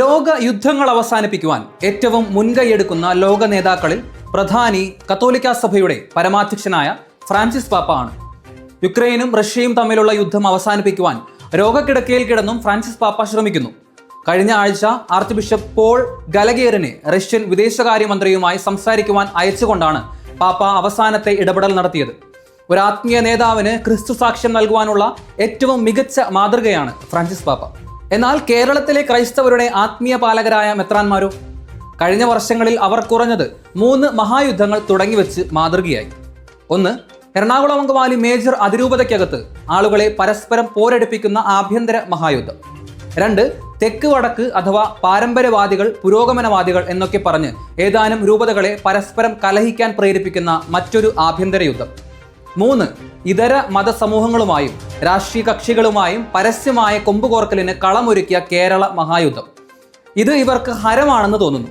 ലോക യുദ്ധങ്ങൾ അവസാനിപ്പിക്കുവാൻ ഏറ്റവും മുൻകൈയെടുക്കുന്ന ലോക നേതാക്കളിൽ പ്രധാനി കത്തോലിക്ക സഭയുടെ പരമാധ്യക്ഷനായ ഫ്രാൻസിസ് പാപ്പ ആണ് യുക്രൈനും റഷ്യയും തമ്മിലുള്ള യുദ്ധം അവസാനിപ്പിക്കുവാൻ രോഗക്കിടക്കയിൽ കിടന്നും ഫ്രാൻസിസ് പാപ്പ ശ്രമിക്കുന്നു. കഴിഞ്ഞ ആഴ്ച ആർച്ച് ബിഷപ്പ് പോൾ ഗലഗേറിനെ റഷ്യൻ വിദേശകാര്യമന്ത്രിയുമായി സംസാരിക്കുവാൻ അയച്ചുകൊണ്ടാണ് പാപ്പ അവസാനത്തെ ഇടപെടൽ നടത്തിയത്. ഒരു ആത്മീയ നേതാവിന് ക്രിസ്തു സാക്ഷ്യം നൽകുവാനുള്ള ഏറ്റവും മികച്ച മാതൃകയാണ് ഫ്രാൻസിസ് പാപ്പ. എന്നാൽ കേരളത്തിലെ ക്രൈസ്തവരുടെ ആത്മീയ പാലകരായ മെത്രാന്മാരോ കഴിഞ്ഞ വർഷങ്ങളിൽ അവർ കുറഞ്ഞത് മൂന്ന് മഹായുദ്ധങ്ങൾ തുടങ്ങിവെച്ച് മാതൃകയായി. ഒന്ന് എറണാകുളം അങ്കമാലി മേജർ അതിരൂപതയ്ക്കകത്ത് ആളുകളെ പരസ്പരം പോരടിപ്പിക്കുന്ന ആഭ്യന്തര മഹായുദ്ധം. രണ്ട് തെക്ക് വടക്ക് അഥവാ പാരമ്പര്യവാദികൾ പുരോഗമനവാദികൾ എന്നൊക്കെ പറഞ്ഞ് ഏതാനും രൂപതകളെ പരസ്പരം കലഹിക്കാൻ പ്രേരിപ്പിക്കുന്ന മറ്റൊരു ആഭ്യന്തര യുദ്ധം. മൂന്ന് ഇതര മതസമൂഹങ്ങളുമായും രാഷ്ട്രീയ കക്ഷികളുമായും പരസ്യമായ കൊമ്പുകോർക്കലിന് കളമൊരുക്കിയ കേരള മഹായുദ്ധം. ഇത് ഇവർക്ക് ഹരമാണെന്ന് തോന്നുന്നു.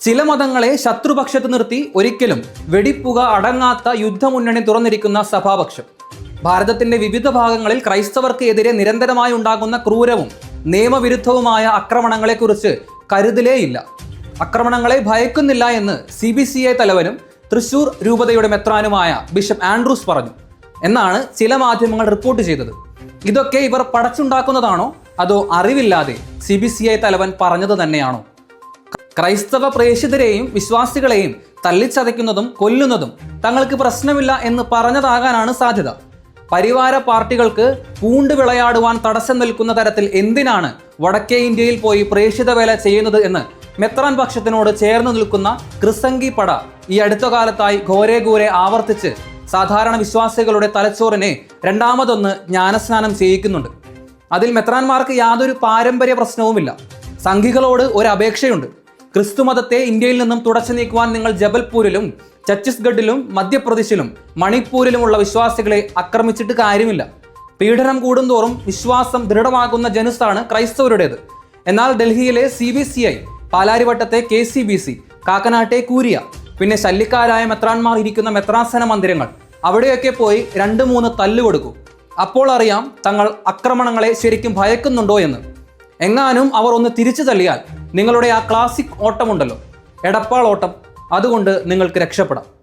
ചില മതങ്ങളെ ശത്രുപക്ഷത്ത് നിർത്തി ഒരിക്കലും വെടിപ്പുക അടങ്ങാത്ത യുദ്ധമുന്നണി തുറന്നിരിക്കുന്ന സഭാപക്ഷം. ഭാരതത്തിന്റെ വിവിധ ഭാഗങ്ങളിൽ ക്രൈസ്തവർക്ക് എതിരെ നിരന്തരമായി ഉണ്ടാകുന്ന ക്രൂരവും നിയമവിരുദ്ധവുമായ ആക്രമണങ്ങളെക്കുറിച്ച് കരുതലേയില്ല. ആക്രമണങ്ങളെ ഭയക്കുന്നില്ല എന്ന് സി ബി സി ഐ തലവനും തൃശൂർ രൂപതയുടെ മെത്രാനുമായ ബിഷപ്പ് ആൻഡ്രൂസ് പറഞ്ഞു. എന്നാണ് ചില മാധ്യമങ്ങൾ റിപ്പോർട്ട് ചെയ്തത്. ഇതൊക്കെ ഇവർ പടച്ചുണ്ടാക്കുന്നതാണോ? അതോ അറിവില്ലാതെ സി ബി സി ഐ തലവൻ പറഞ്ഞത് തന്നെയാണോ? ക്രൈസ്തവ പ്രേക്ഷിതരെയും വിശ്വാസികളെയും തല്ലിച്ചതയ്ക്കുന്നതും കൊല്ലുന്നതും തങ്ങൾക്ക് പ്രശ്നമില്ല എന്ന് പറഞ്ഞതാകാനാണ് സാധ്യത. പരിവാര പാർട്ടികൾക്ക് പൂണ്ട് വിളയാടുവാൻ തടസ്സം നിൽക്കുന്ന തരത്തിൽ എന്തിനാണ് വടക്കേ ഇന്ത്യയിൽ പോയി പ്രേക്ഷിത വേല ചെയ്യുന്നത് എന്ന് മെത്രാൻ പക്ഷത്തിനോട് ചേർന്ന് നിൽക്കുന്ന ക്രിസംഗി പട ഈ അടുത്ത കാലത്തായി ഘോരെ ഘോരെ ആവർത്തിച്ച് സാധാരണ വിശ്വാസികളുടെ തലച്ചോറിനെ രണ്ടാമതൊന്ന് ജ്ഞാനസ്നാനം ചെയ്യിക്കുന്നുണ്ട്. അതിൽ മെത്രാന്മാർക്ക് യാതൊരു പാരമ്പര്യ പ്രശ്നവുമില്ല. സംഘികളോട് ഒരു അപേക്ഷയുണ്ട്. ക്രിസ്തുമതത്തെ ഇന്ത്യയിൽ നിന്നും തുടച്ചു നീക്കുവാൻ നിങ്ങൾ ജബൽപൂരിലും ഛത്തീസ്ഗഡിലും മധ്യപ്രദേശിലും മണിപ്പൂരിലുമുള്ള വിശ്വാസികളെ ആക്രമിച്ചിട്ട് കാര്യമില്ല. പീഡനം കൂടുന്തോറും വിശ്വാസം ദൃഢമാകുന്ന ജനുസാണ് ക്രൈസ്തവരുടേത്. എന്നാൽ ഡൽഹിയിലെ സി ബി സി ഐ പാലാരിവട്ടത്തെ കെ സി ബി സി കാക്കനാട്ടെ കൂരിയ പിന്നെ ശല്യക്കാരായ മെത്രാന്മാർ ഇരിക്കുന്ന മെത്രാസന മന്ദിരങ്ങൾ. അവിടെയൊക്കെ പോയി രണ്ട് മൂന്ന് തല്ല് കൊടുക്കൂ. അപ്പോൾ അറിയാം തങ്ങൾ ആക്രമണങ്ങളെ ശരിക്കും ഭയക്കുന്നുണ്ടോ എന്ന്. എങ്ങാനും അവർ ഒന്ന് തിരിച്ചു തള്ളിയാൽ നിങ്ങളുടെ ആ ക്ലാസിക് ഓട്ടമുണ്ടല്ലോ. എടപ്പാൾ ഓട്ടം അതുകൊണ്ട് നിങ്ങൾക്ക് രക്ഷപ്പെടാം.